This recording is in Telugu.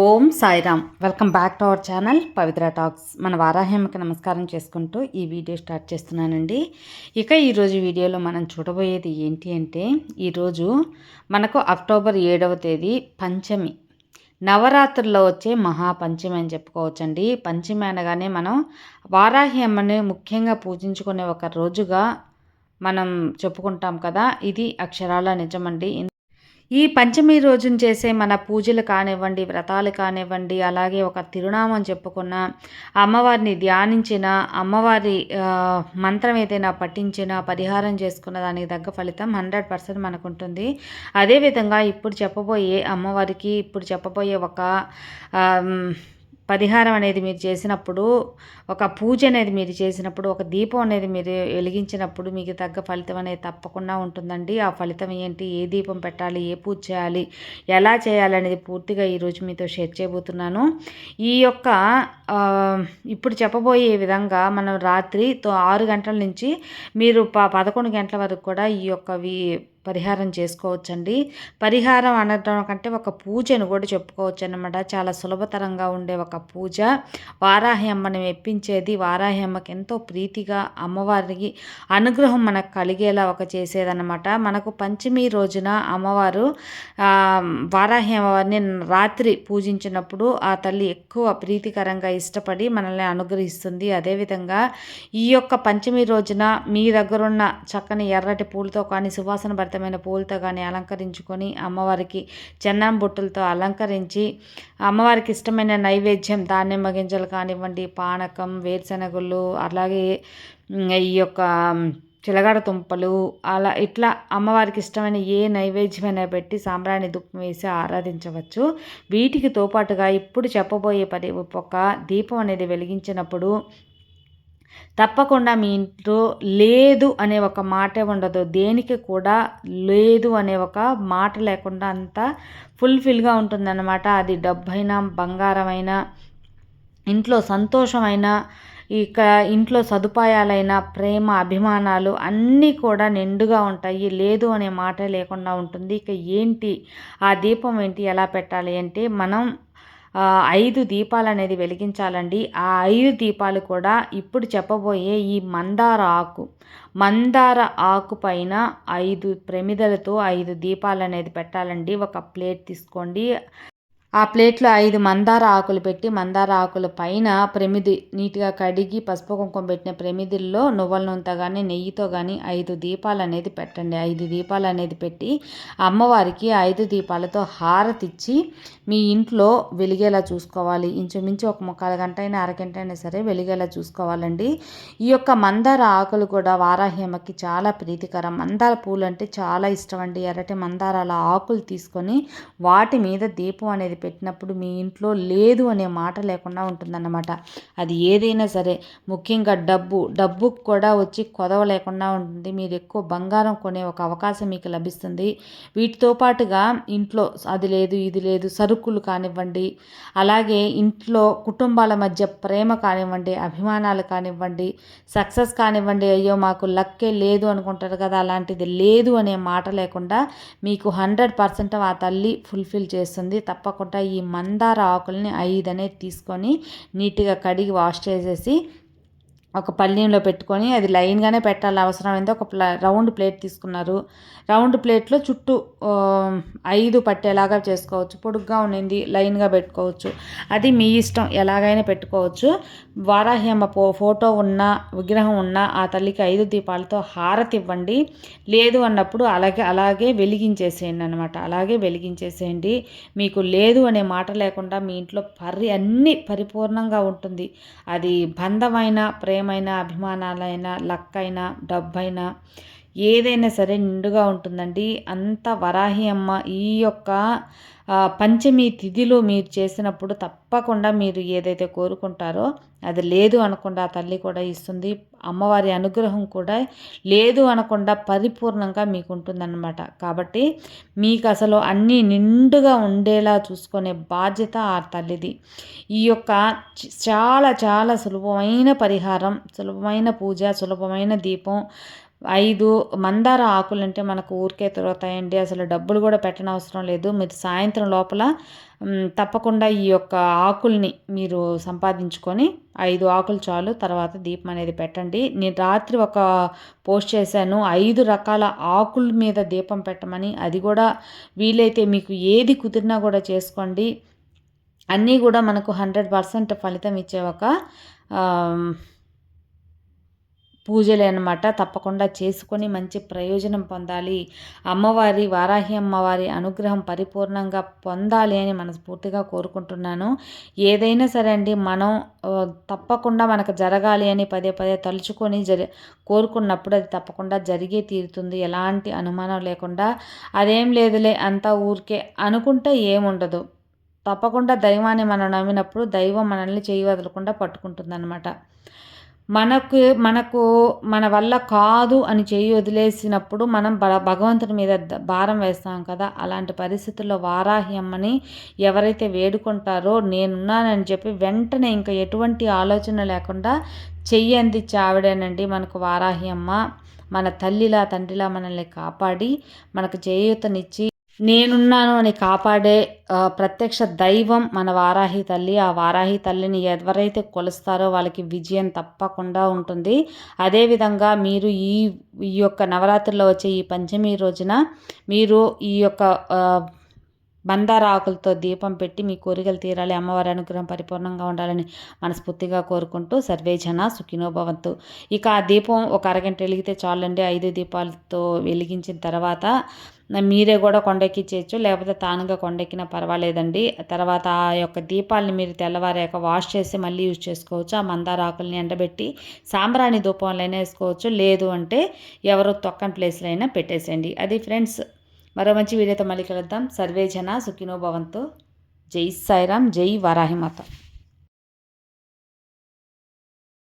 Om Sairam. Welcome back to our channel Pavitra talks. మన వారాహ్యమకి నమస్కారం చేసుకుంటూ ఈ వీడియో స్టార్ట్ చేస్తున్నానండి. ఇక ఈరోజు వీడియోలో మనం చూడబోయేది ఏంటి అంటే ఈరోజు మనకు అక్టోబర్ ఏడవ తేదీ పంచమి. నవరాత్రుల్లో వచ్చే మహాపంచమి అని చెప్పుకోవచ్చండి. పంచమి అనగానే మనం వారాహి అమ్మని ముఖ్యంగా పూజించుకునే ఒక రోజుగా మనం చెప్పుకుంటాం కదా. ఇది అక్షరాల నిజమండి. ఈ పంచమి రోజున చేసే మన పూజలు కానివ్వండి వ్రతాలు కానివ్వండి అలాగే ఒక తిరునామం చెప్పుకున్న అమ్మవారిని ధ్యానించిన అమ్మవారి మంత్రం ఏదైనా పఠించిన పరిహారం చేసుకున్న దానికి తగ్గ ఫలితం హండ్రెడ్ పర్సెంట్ మనకు ఉంటుంది అదేవిధంగా ఇప్పుడు చెప్పబోయే అమ్మవారికి ఇప్పుడు చెప్పబోయే ఒక పరిహారం అనేది మీరు చేసినప్పుడు ఒక పూజ అనేది మీరు చేసినప్పుడు ఒక దీపం అనేది మీరు వెలిగించినప్పుడు మీకు తగ్గ ఫలితం అనేది తప్పకుండా ఉంటుందండి. ఆ ఫలితం ఏంటి? ఏ దీపం పెట్టాలి? ఏ పూజ చేయాలి? ఎలా చేయాలి అనేది పూర్తిగా ఈరోజు మీతో షేర్ చేయబోతున్నాను. ఈ యొక్క ఇప్పుడు చెప్పబోయే విధంగా మనం రాత్రి ఆరు గంటల నుంచి మీరు ప పదకొండు గంటల వరకు కూడా ఈ యొక్క పరిహారం చేసుకోవచ్చండి. పరిహారం అనడం కంటే ఒక పూజను కూడా చెప్పుకోవచ్చు అనమాట చాలా సులభతరంగా ఉండే ఒక పూజ. వారాహి అమ్మని మెప్పించేది. వారాహి అమ్మకి ఎంతో ప్రీతిగా అమ్మవారికి అనుగ్రహం మనకు కలిగేలా ఒక చేసేదనమాట మనకు పంచమి రోజున అమ్మవారు వారాహి అమ్మవారిని రాత్రి పూజించినప్పుడు ఆ తల్లి ఎక్కువ ప్రీతికరంగా ఇష్టపడి మనల్ని అనుగ్రహిస్తుంది. అదేవిధంగా ఈ యొక్క పంచమి రోజున మీ దగ్గరున్న చక్కని ఎర్రటి పూలతో కానీ సువాసన భరితమైన పూలతో కానీ అలంకరించుకొని అమ్మవారికి చెన్నం బొట్టులతో అలంకరించి అమ్మవారికి ఇష్టమైన నైవేద్యం ధాన్యం గింజలు కానివ్వండి పానకం వేరుశనగలు అలాగే ఈ యొక్క చిలగడ తుంపలు అలా ఇట్లా అమ్మవారికి ఇష్టమైన ఏ నైవేద్యమైనా పెట్టి సాంబ్రాణి దుఃఖం వేసి ఆరాధించవచ్చు. వీటికి తోపాటుగా ఇప్పుడు చెప్పబోయే పరి ఒక దీపం అనేది వెలిగించినప్పుడు తప్పకుండా మీ ఇంట్లో లేదు అనే ఒక మాటే ఉండదు. దేనికి కూడా లేదు అనే ఒక మాట లేకుండా అంతా ఫుల్ఫిల్గా ఉంటుందన్నమాట. అది డబ్బైనా బంగారమైనా ఇంట్లో సంతోషమైన ఇక ఇంట్లో సదుపాయాలైన ప్రేమ అభిమానాలు అన్నీ కూడా నిండుగా ఉంటాయి. లేదు అనే మాట లేకుండా ఉంటుంది. ఇక ఏంటి? ఆ దీపం ఏంటి? ఎలా పెట్టాలి అంటే మనం ఐదు దీపాలు అనేది వెలిగించాలండి. ఆ ఐదు దీపాలు కూడా ఇప్పుడు చెప్పబోయే ఈ మందార ఆకు. మందార ఆకు పైన ఐదు ప్రమిదలతో ఐదు దీపాలు అనేది పెట్టాలండి. ఒక ప్లేట్ తీసుకోండి. ఆ ప్లేట్లో ఐదు మందార ఆకులు పెట్టి మందార ఆకుల పైన ప్రమిది నీట్గా కడిగి పసుపు కుంకుమ పెట్టిన ప్రమిదిల్లో నువ్వుల నూనెతో కానీ నెయ్యితో కానీ ఐదు దీపాలు అనేది పెట్టండి. ఐదు దీపాలు అనేది పెట్టి అమ్మవారికి ఐదు దీపాలతో హారతిచ్చి మీ ఇంట్లో వెలిగేలా చూసుకోవాలి. ఇంచుమించు ఒక ముక్కాలు గంట అయినా అరగంట అయినా సరే వెలిగేలా చూసుకోవాలండి. ఈ యొక్క మందార ఆకులు కూడా వారాహ్యమకి చాలా ప్రీతికరం. మందార పూలు అంటే చాలా ఇష్టం అండి. ఎర్రటి మందారాల ఆకులు తీసుకొని వాటి మీద దీపం అనేది పెట్టినప్పుడు మీ ఇంట్లో లేదు అనే మాట లేకుండా ఉంటుందన్నమాట. అది ఏదైనా సరే ముఖ్యంగా డబ్బు డబ్బుకు కూడా వచ్చి కొదవ లేకుండా ఉంటుంది. మీరు ఎక్కువ బంగారం కొనే ఒక అవకాశం మీకు లభిస్తుంది. వీటితో పాటుగా ఇంట్లో అది లేదు ఇది లేదు సరుకులు కానివ్వండి అలాగే ఇంట్లో కుటుంబాల మధ్య ప్రేమ కానివ్వండి అభిమానాలు కానివ్వండి సక్సెస్ కానివ్వండి అయ్యో మాకు లక్కే లేదు అనుకుంటారు కదా అలాంటిది లేదు అనే మాట లేకుండా మీకు హండ్రెడ్ పర్సెంట్ ఆ తల్లి ఫుల్ఫిల్ చేస్తుంది. తప్పకుండా ఈ మందార ఆకుల్ని ఐదు అనేది తీసుకొని నీట్గా కడిగి వాష్ చేసేసి ఒక పళ్ళెంలో పెట్టుకొని అది లైన్గానే పెట్టాలి. అవసరమైంది ఒక రౌండ్ ప్లేట్ తీసుకున్నారు. రౌండ్ ప్లేట్లో చుట్టూ ఐదు పట్టేలాగా చేసుకోవచ్చు. పొడుగ్గా ఉండింది లైన్గా పెట్టుకోవచ్చు. అది మీ ఇష్టం ఎలాగైనా పెట్టుకోవచ్చు. వారాహ్యమ్మ పో ఫోటో ఉన్న విగ్రహం ఉన్న ఆ తల్లికి ఐదు దీపాలతో హారతి ఇవ్వండి. లేదు అన్నప్పుడు అలాగే అలాగే వెలిగించేసేయండి అనమాట అలాగే వెలిగించేసేయండి. మీకు లేదు అనే మాట లేకుండా మీ ఇంట్లో పరి అన్నీ పరిపూర్ణంగా ఉంటుంది. అది బంధమైన ప్రేమ ప్రేమైన అభిమానాలైనా లక్కైనా డబ్బైనా ఏదైనా సరే నిండుగా ఉంటుందండి. అంత వరాహి అమ్మ ఈ యొక్క పంచమి తిథిలో మీరు చేసినప్పుడు తప్పకుండా మీరు ఏదైతే కోరుకుంటారో అది లేదు అనకుండా తల్లి కూడా ఇస్తుంది. అమ్మవారి అనుగ్రహం కూడా లేదు అనకుండా పరిపూర్ణంగా మీకు ఉంటుందన్నమాట. కాబట్టి మీకు అసలు అన్నీ నిండుగా ఉండేలా చూసుకునే బాధ్యత ఆ తల్లిది. ఈ యొక్క చాలా చాలా సులభమైన పరిహారం సులభమైన పూజ సులభమైన దీపం ఐదు మందార ఆకులు అంటే మనకు ఊరికే తిరుగుతాయండి. అసలు డబ్బులు కూడా పెట్టనవసరం లేదు. మీరు సాయంత్రం లోపల తప్పకుండా ఈ యొక్క ఆకుల్ని మీరు సంపాదించుకొని ఐదు ఆకులు చాలు. తర్వాత దీపం అనేది పెట్టండి. నేను రాత్రి ఒక పోస్ట్ చేశాను. ఐదు రకాల ఆకుల మీద దీపం పెట్టమని. అది కూడా వీలైతే మీకు ఏది కుదిరినా కూడా చేసుకోండి. అన్నీ కూడా మనకు హండ్రెడ్ పర్సెంట్ ఫలితం ఇచ్చే ఒక పూజలే అనమాట తప్పకుండా చేసుకొని మంచి ప్రయోజనం పొందాలి. అమ్మవారి వారాహి అమ్మవారి అనుగ్రహం పరిపూర్ణంగా పొందాలి అని మనస్ఫూర్తిగా కోరుకుంటున్నాను. ఏదైనా సరే అండి మనం తప్పకుండా మనకు జరగాలి అని పదే పదే తలుచుకొని జరి కోరుకున్నప్పుడు అది తప్పకుండా జరిగే తీరుతుంది. ఎలాంటి అనుమానం లేకుండా. అదేం లేదులే అంతా ఊరికే అనుకుంటే ఏముండదు. తప్పకుండా దైవాన్ని మనం నమ్మినప్పుడు దైవం మనల్ని చేయి వదలకుండా పట్టుకుంటుంది అనమాట మనకు మనకు మన వల్ల కాదు అని చేయి వదిలేసినప్పుడు మనం బ భగవంతుని మీద భారం వేస్తాం కదా. అలాంటి పరిస్థితుల్లో వారాహి అమ్మని ఎవరైతే వేడుకుంటారో నేనున్నానని చెప్పి వెంటనే ఇంకా ఎటువంటి ఆలోచన లేకుండా చెయ్యి అందించే ఆవిడేనండి మనకు వారాహి అమ్మ. మన తల్లిలా తండ్రిలా మనల్ని కాపాడి మనకు చేయూతనిచ్చి నేనున్నాను అని కాపాడే ప్రత్యక్ష దైవం మన వారాహి తల్లి. ఆ వారాహి తల్లిని ఎవరైతే కొలుస్తారో వాళ్ళకి విజయం తప్పకుండా ఉంటుంది. అదేవిధంగా మీరు ఈ ఈ యొక్క నవరాత్రిలో వచ్చే ఈ పంచమి రోజున మీరు ఈ యొక్క బందార ఆకులతో దీపం పెట్టి మీ కోరికలు తీరాలి. అమ్మవారి అనుగ్రహం పరిపూర్ణంగా ఉండాలని మనస్ఫూర్తిగా కోరుకుంటూ సర్వేజన సుఖినోభవంతు. ఇక ఆ దీపం ఒక అరగంట వెలిగితే చాలండి. ఐదు దీపాలతో వెలిగించిన తర్వాత మీరే కూడా కొండెక్కించవచ్చు లేకపోతే తానుగా కొండెక్కినా పర్వాలేదండి. తర్వాత ఆ యొక్క దీపాలని మీరు తెల్లవారాక వాష్ చేసి మళ్ళీ యూజ్ చేసుకోవచ్చు. ఆ మందార ఆకుల్ని ఎండబెట్టి సాంబ్రాణి ధూపంలో అయినా వేసుకోవచ్చు. లేదు అంటే ఎవరు తొక్కని ప్లేస్లో అయినా పెట్టేసేయండి. అది ఫ్రెండ్స్ మరో మంచి వీడియోతో మళ్ళీ కలుద్దాం. సర్వే జన సుఖినో భవంతో. జై సాయిరామ్ జై వారాహిమాత.